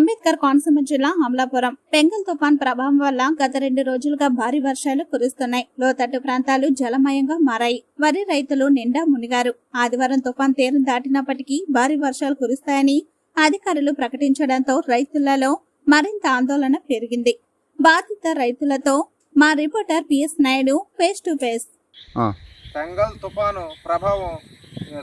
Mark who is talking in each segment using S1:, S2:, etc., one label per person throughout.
S1: అంబేద్కర్ కోనసీమ జిల్లా అమలాపురం. పెంగల్ తుఫాన్ ప్రభావం వల్ల గత రెండు రోజులుగా భారీ వర్షాలు కురుస్తున్నాయి. లోతట్టు ప్రాంతాలు జలమయంగా మారాయి. వరి రైతులు నిండా మునిగారు. ఆదివారం తుఫాన్ తీరం దాటినప్పటికీ భారీ వర్షాలు కురుస్తాయని అధికారులు ప్రకటించడంతో రైతులలో మరింత ఆందోళన పెరిగింది. బాధిత రైతులతో మా reporter PS Naidu face to face.
S2: Bengal తుఫాను ప్రభావం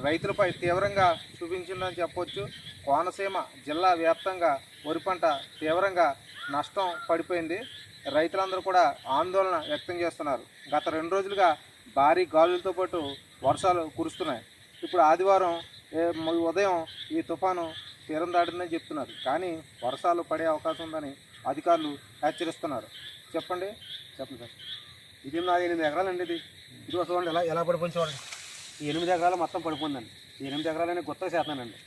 S2: రైతులపై తీవ్రంగా చూపించిందని చెప్పొచ్చు. కోనసీమ జిల్లా వ్యాప్తంగా వరి పంట తీవ్రంగా నష్టం పడిపోయింది. రైతులందరూ కూడా ఆందోళన వ్యక్తం చేస్తున్నారు. గత రెండు రోజులుగా భారీ గాలులతో పాటు వర్షాలు కురుస్తున్నాయి. ఇప్పుడు ఆదివారం ఏ- ఉదయం ఈ తుఫాను తీరం దాటిందని చెప్తున్నారు. కానీ వర్షాలు పడే అవకాశం ఉందని అధికారులు హెచ్చరిస్తున్నారు. చెప్పండి. చెప్పండి సార్.
S3: ఇది నాది ఎనిమిది ఎకరాలండి ఇది? ఇది చూడండి ఎలా ఎలా పడిపోయింది చూడండి. ఈ ఎనిమిది ఎకరాలు మొత్తం పడిపోయిందండి. ఈ ఎనిమిది ఎకరాలని గుత్తగా చేస్తానండి?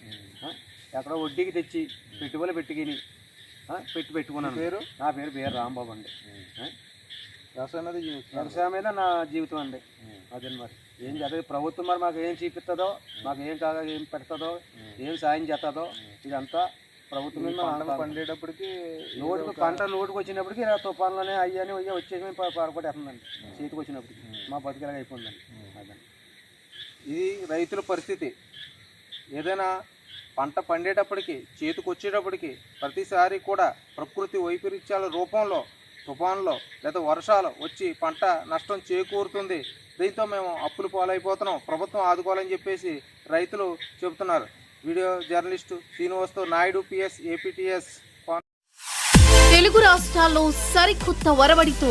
S3: ఎక్కడో వడ్డీకి తెచ్చి పెట్టుబడి పెట్టుకుని? పెట్టి పెట్టుకున్నాను.
S2: పేరు?
S3: నా పేరు పేరు రాంబాబు అండి?
S2: వ్యవసాయం అనేది జీవిస్తున్నారు.
S3: వ్యవసాయం మీద నా జీవితం అండి. అదే మరి. ఏం అదే ప్రభుత్వం మరి మాకు ఏం చూపిస్తుందో మాకు ఏం కాగా ఏం పెడుతుందో ఏం సాయం చేస్తుందో ఇదంతా ప్రభుత్వం మీద
S2: పంటలు
S3: ఆధారపడి
S2: పండేటప్పటికి
S3: లోటుకు పంట లోటుకు వచ్చినప్పటికి తుఫాన్లోనే అయ్యని అయ్యా వచ్చేసి మేము పొరపడేస్తుందండి చేతికి వచ్చినప్పటికి. మా బతికేలాగా అయిపోయిందండి. అదండి
S2: ఇది రైతుల పరిస్థితి. ఏదైనా పంట పండేటప్పటికి చేతికొచ్చేటప్పటికి ప్రతిసారి కూడా ప్రకృతి వైపరీత్యాల రూపంలో తుఫాన్లో లేదా వర్షాలు వచ్చి పంట నష్టం చేకూరుతుంది. దీంతో మేము అప్పులు పాలైపోతున్నాం. ప్రభుత్వం ఆదుకోవాలని చెప్పేసి రైతులు చెబుతున్నారు. వీడియో జర్నలిస్టు శ్రీనివాస్తో నాయుడు పిఎస్ ఏపీటీఎస్.
S4: తెలుగు రాష్ట్రాల్లో సరికొత్త వరవడితో